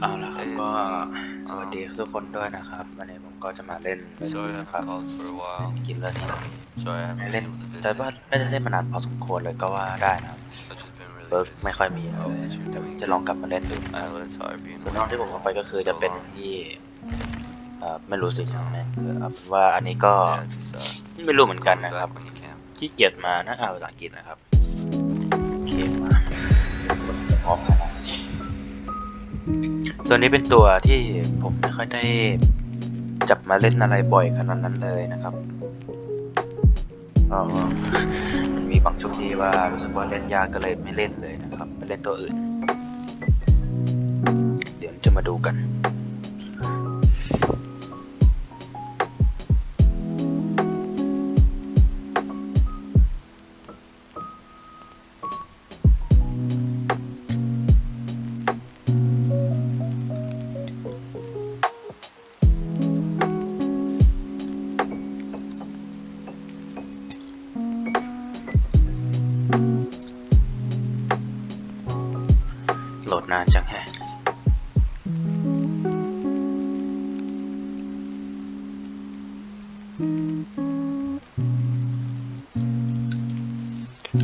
เอาละครับก็สวัสดีทุกคนด้วยนะครับวันนี้ผมก็จะมาเล่น Sorry I นะ haven't ครับ called for a while. กินเลอร์ที่ Sorry I haven't ไม่ been เล่น able to visit. แต่ว่าไม่ได้เล่นมานานพอสมควรเลยก็ว่าได้นะครับ I've just been really เบิร์ก busy. ไม่ค่อยมีเลยแต่จะลองกลับมาเล่นดู I know it's hard being ส่วนน้องที่ผมเอาไปก็คือจะเป็นที่เอ่อไม่รู้สิช่างแม่งเออเอาเป็นว่าอันนี้ก็ Yeah, just uh, ไม่รู้เหมือนกัน call me นะครับ back when you can. ที่เกียจมานะอ่านภาษาอังกฤษนะครับ ตัวนี้เป็นตัวที่ผมไม่ค่อยได้จับมาเล่นอะไรบ่อยขนาดนั้นเลยนะครับก็มันมีบางช่วงที่ว่ารู้สึกว่าเล่นยากก็เลยไม่เล่นเลยนะครับไปเล่นตัวอื่น เดี๋ยวจะมาดูกัน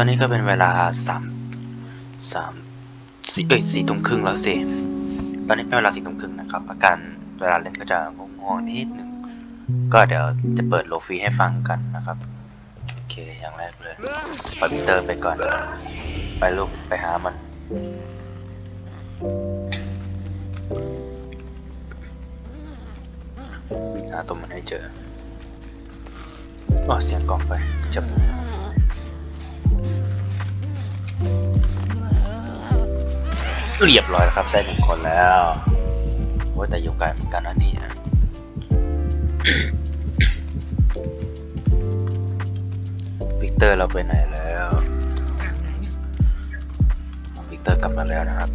อนนี้ก็เป็นเวลาสามสามสี่เอ้ยสี่ทุ่มครึ่งแล้วสิตอนนี้เป็นเวลาสี่ทุ่มครึ่งนะครับอาการเวลาเล่นก็จะง่วงๆนิดนึงก็เดี๋ยวจะเปิดโลฟีให้ฟังกันนะครับโอเคอย่างแรกเลยปล่อยพีเตอร์ไปก่อน ไปลูกไปหามันหาตัวมันให้เจออ๋อเสียงกล่องไฟจับ เรียบร้อยแล้วครับ ได้หนึ่งคนแล้วโอ้แต่อยู่ไกลเหมือนกันนะนี่นะวิกเตอร์เราไปไหนแล้ววิกเตอร์กลับมาแล้วนะครับ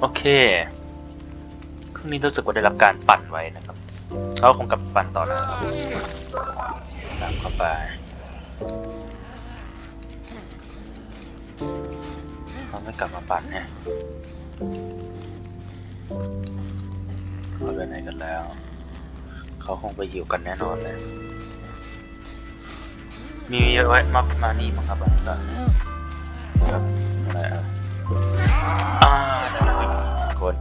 โอเคเครื่องนี้รู้สึกว่าได้รับการปั่นไว้นะครับเขาคงกลับปั่นต่อแล้วครับตามเข้าไป เขาไม่กลับมาปั่นแฮะเขาไปไหนกันแล้ว เขาคงไปอยู่กันแน่นอนเลย มีเยอะไว้มามานี่มั้งครับอันนี้ครับอะไรอะอ่าได้แล้วครับคน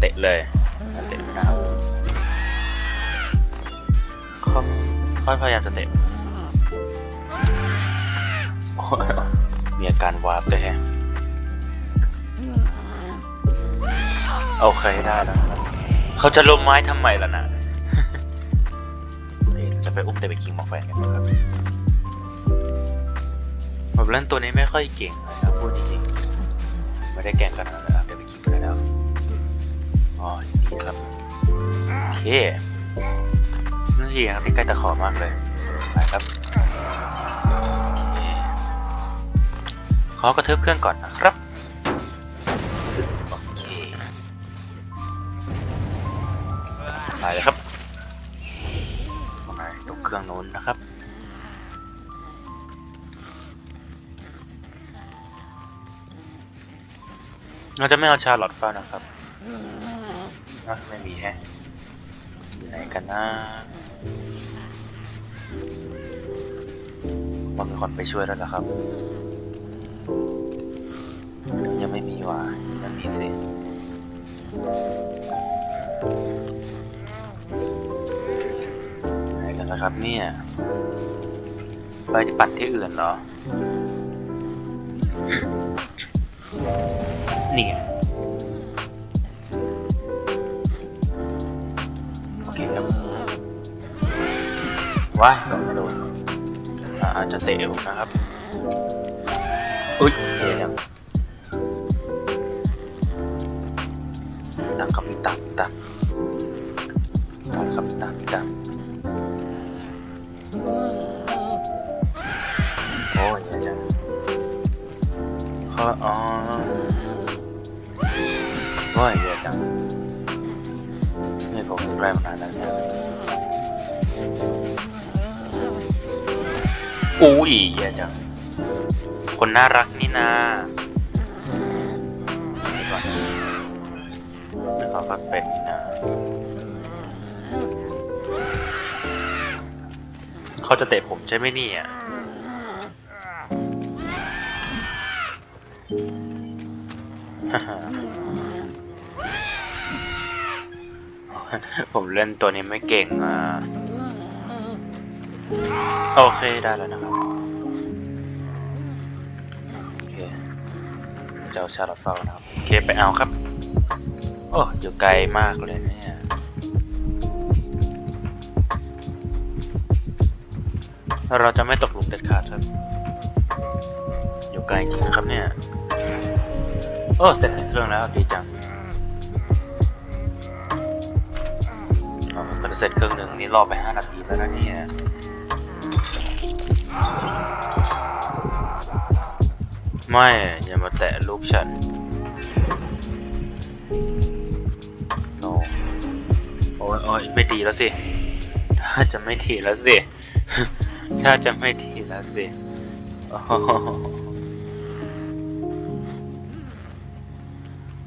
เตะเลยเตะไม่นะครับค่อยพยายามจะเตะโอ้ยมีอาการวาร์ปด้วยแฮะ โอเคได้แล้วครับเขาจะลมไม้ทำไมล่ะนะนี่จะไปอุ้มเดวิดคิงมาแขวนกันนะครับผมเล่นตัวนี้ไม่ค่อยเก่งเลยนะพูดจริงๆไม่ได้แก่งกันนะครับเดี๋ยวไปคิดกันแล้วอ๋ออย่างนี้ครับโอเคนั่นสิครับที่ใกล้ตะขอมากเลยไปครับโอเคขอกระเทิบเครื่องก่อนนะครับ ไปเลยครับตรงไหนตรงเครื่องนู้นนะครับ เราจะไม่เอาชาลอตฟ้านะครับอะไม่มีแฮะอยู่ไหนกันนะมันมีคนไปช่วยแล้วนะครับ ยังไม่มีว่ะยังมีสิไห นะครับ เนี่ยไปที่ปั่นที่อื่นเหรอ นี่ไงโอเคครับว้ายก็ไม่โดนอ่าอาจจะเตะผมนะครับ อุ้ยเดี๋ยวยังตามครับตามตา โอ้ยเยอะจังนี่ผมแรกมานานแล้วเนี่ยอุ้ยเยอะจัง คนน่ารักนี่นาก่อนไม่ขอฟักเป็ดนี่นะเขาจะเตะผมใช่ไหมเนี่ย ฮ่าฮ่า ผมเล่นตัวนี้ไม่เก่งอะโอเคได้แล้วนะครับโอเคจะเอาชาร์ลอตเฝ้านะครับโอเคไปเอาครับ โอ้อยู่ไกลมากเลยเนี่ยเราจะไม่ตกหลุมเด็ดขาดครับ อยู่ไกลจริงนะครับเนี่ย โอ้ เสร็จเครื่องแล้วดีจัง มันเสร็จครื่งหนึ่งนี่รอไปห้านาทีแล้วนะเนี่ยไม่ อย่ามาแตะลูกฉัน โนโอ้ยโอ้ยไม่ดีแล้วสิ ถ้าจะไม่ดีแล้วสิ ถ้าจะไม่ดีแล้วสิเร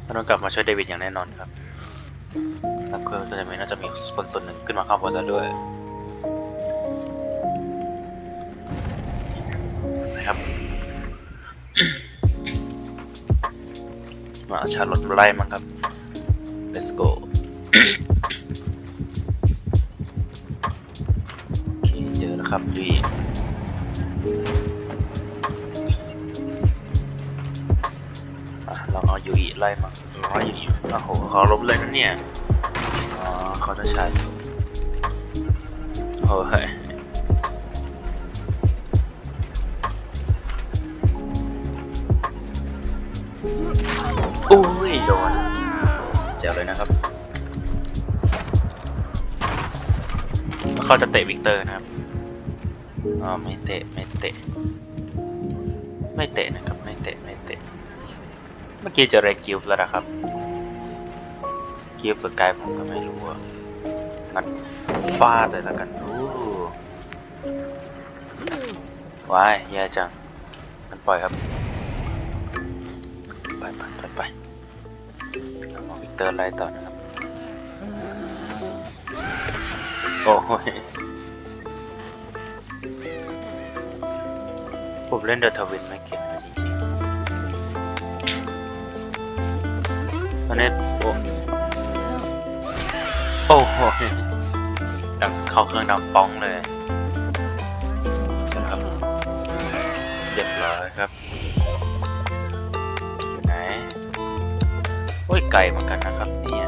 าต้องกลับมาช่วยเดวิดอย่างแน่นอนครับ แล้วก็จะมีน่าจะมีคนส่วนหนึ่งขึ้นมาข้างบนแล้วด้วยนะครับ มาอาชาร์ลอตไล่มาครับ let's go โอเคเจอแล้วครับดีอะลองเอายูอีไล่มาลองเอายูอีโอ้โหเขาลบเลยนะเนี่ย เขาจะใช้โอ้ยอุ้ยโดนเจ๋วเลยนะครับเขาจะเตะวิกเตอร์นะครับอ๋อไม่เตะไม่เตะ ไม่เตะนะครับไม่เตะไม่เตะ เมื่อกี้เจะเรกิฟแล้วนะครับกิฟหรือไกด์ผมก็ไม่รู้อะ งั้นฟาดเลยล้วกันอู้ว้ายแย่จังงั้นปล่อยครับ ไปไปไปไปเอามาวิกเตอร์ไล่ต่อนะครับ โอ้ยผมเล่นเดอะทวินไม่เก่งนะจริงๆตอนนี้โอ้โอ้โห ดังเข้าเครื่องดังป้องเลยนะครับเรียบร้อยครับอยู่ไหนโอ้ยไกลเหมือนกันนะครับเนี่ย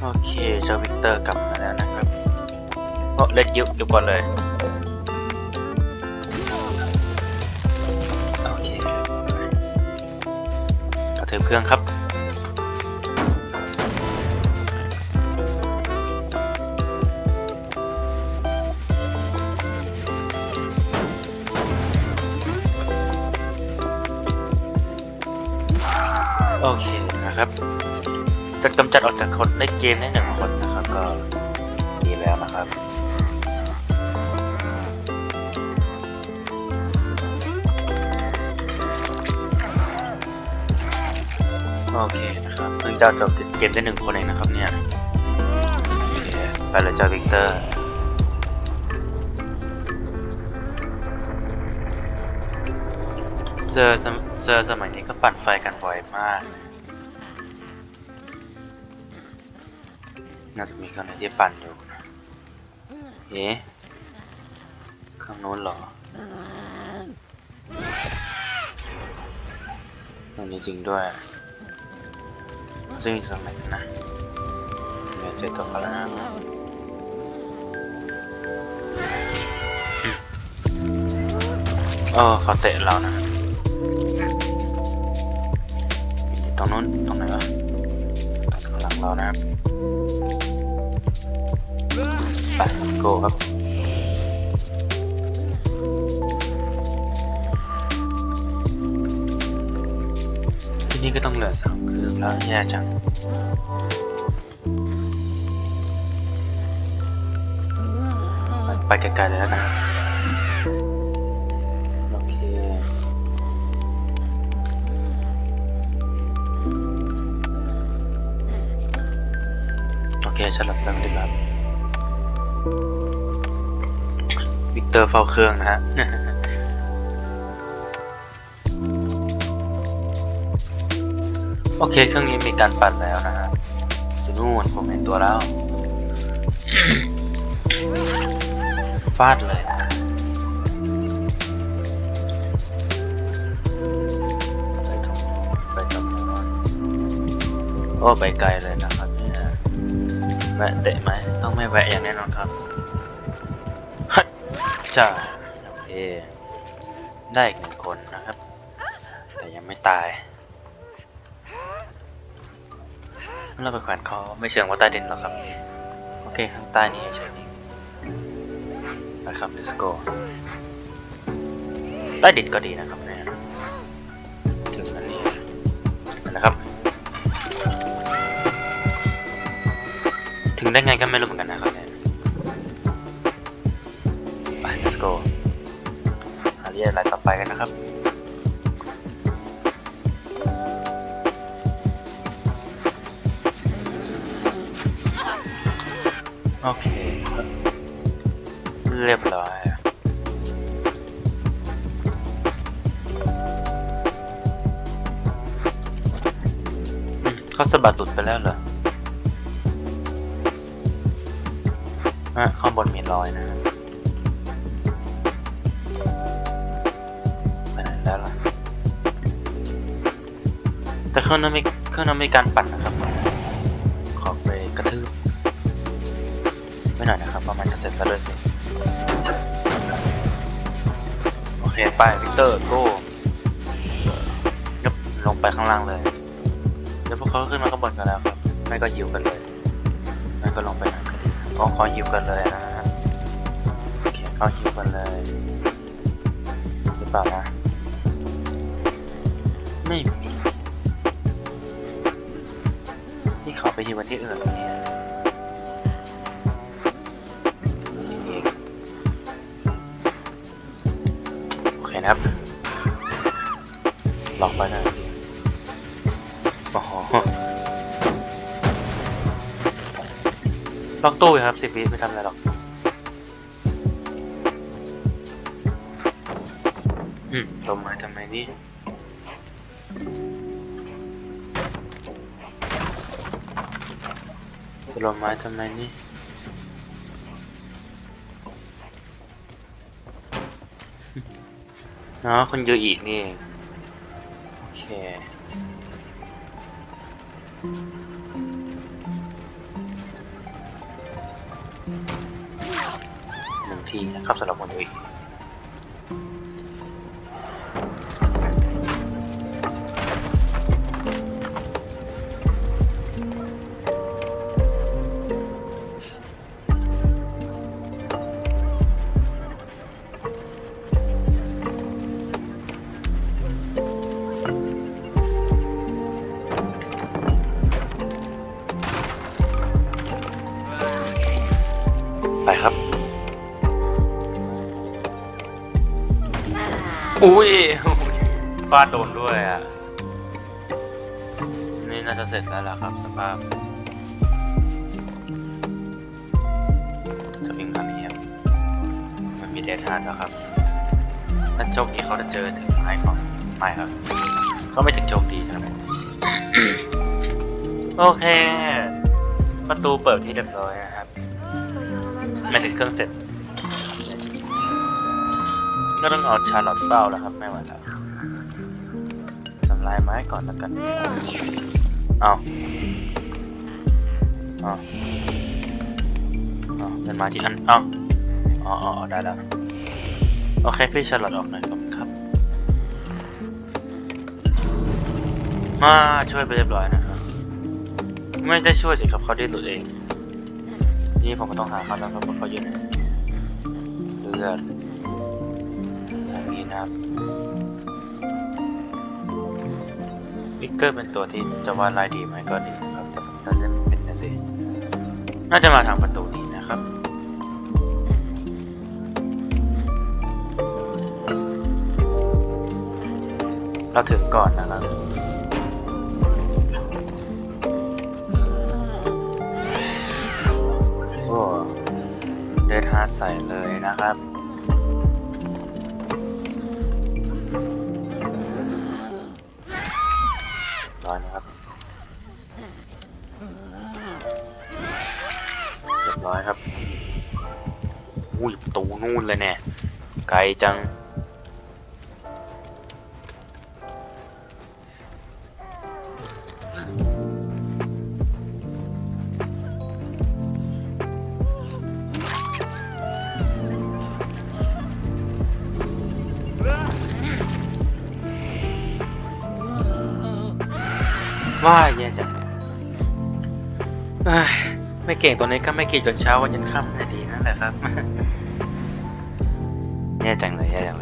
โอเคเจ้าวิกเตอร์กลับมาแล้วนะครับโอ้เล่นยุบยุบก่อนเลยโอเคกระเทิบเครื่องครับ โอเคนะครับ จะกำจัดออกจากคนในเกมได้หนึ่งคนนะครับก็ดีแล้วนะครับโอเคนะครับเพิ่งจะจบเกมได้หนึ่งคนเองนะครับเนี่ยไปเลยจ้าวิกเตอร์ เซอเซอสมัยนี้ก็ปั่นไฟกันบ่อยมาก น่าจะมีครื่องไหนที่ปั่นอยู่เอ๊ะเครื่องนู้นเหรอเครื่องนี้จริงด้วยซึ่งสมัยนะเดี๋ยวเจอตัวเขาแล้วนะเออเขาเตะเรานะ รงนู้นตรงไหนวะตรงข้างหลังเรานะครับไป let's go ครับที่นี่ก็ต้องเหลือสามเครื่องแล้วแย่จังไปไกลๆเลยแล้วกัน ลับเรื่องดีครับวิกเตอร์เฝ้าเครื่องนะฮะโอเค เครื่องนี้มีการปั่นแล้วนะฮะอยู่นู่นผมเห็นตัวแล้ว ฟาดเลยนะไปตรงไปตรงนู้นโอ้ไปไกลเลยนะครับ วะเตะไหมต้องไม่แวะอย่างแน่นอนครับฮัทจ้าโอเคได้อีกหนึ่งคนนะครับ แต่ยังไม่ตายเราไปแขวนคอไม่เชิงว่าใต้ดินหรอกครับ โอเคข้างใต้นี้เฉยๆนะครับ let's go ใต้ดินก็ดีนะครับ ถึงได้ไงก็ไม่รู้เหมือนกันนะครับเนี่ยไป let's go หาเรียนอะไรต่อไปกันนะครับโอเคเรียบร้อยเขาสะบัดหลุดไปแล้วเหรอะข้างบนมีรอยนะไปไหนแล้วล่ะแต่เครื่องนั้นมีเครื่องนั้นมีการปั่นนะครับ ขอไปกระทืบไม่หน่อยนะครับ ประมาณจะเสร็จแล้วด้วยสิโอเคไปวิกเตอร์โก้ยบลงไปข้างล่างเลย เดี๋ยวพวกเขาขึ้นมาข้างบนกันแล้วครับ ไม่ก็ยิวกันเลยไม่ก็ลงไปนั่น ก็ดีอ๋อเขายิวกันเลยนะฮะโอเคเขายิวกันเลยหรือเปล่านะไม่มีที่เขาไปยิวกันที่อื่นเนี่ยโอเคนะครับลองไปน่อยดิโอ้โห ล็อกตู้อยู่ครับสิบวิไม่ทำอะไรหรอก อืมต้นไม้ทำไมนี่ต้นไม้ทำไมนี่อ๋อคนเยอะอีกนี่เองโอเค ทีนะครับสำหรับวันนี้ อุ้ยฟาดโดนด้วยอะ นี่น่าจะเสร็จแล้วล่ะครับสภาพจะวิ่งทางนี้ครับมันมีเดทานแล้วครับ ถ้าโชคดีเขาจะเจอถึงไม้ของไม่ครับ ก็ไม่ถึงโชคดีครับโอเค ประตูเปิดที่เรียบร้อยนะครับไม่ถึงเครื่องเสร็จ ก็ต้องเอาชาร์ลอตเฝ้าแล้วครับไม่ไหวแล้วทำลายไม้ก่อนแล้วกัน เอาเอาเอาเป็นไม้ที่อัน เอาอ๋ออได้แล้ว โอเค พี่ชาร์ลอตออกหน่อยครับครับ มาช่วยไปเรียบร้อยนะครับ ไม่ได้ช่วยสิครับเขาได้หลุดเอง นี่ผมก็ต้องหาเขาแล้วครับว่าเขาอยู่ไหนเลือด นะครับวิกเตอร์เป็นตัวที่จะว่าลายดีไหมก็ดีนะครับแต่ผมน่าจะไม่เป็นนะสิน่าจะมาทางประตูนี้นะครับเราถึงก่อนนะครับเดทฮาร์ใส่เลยนะครับ ประตูนู่นเลยเนี่ย ไกลจัง ว่าแย่จังไม่เก่งตัวนี้ก็ไม่เก่งจนเช้าวันยันค่ำเนี่ดีนั่นแหละครับ แย่จังเลยแย่จังเลย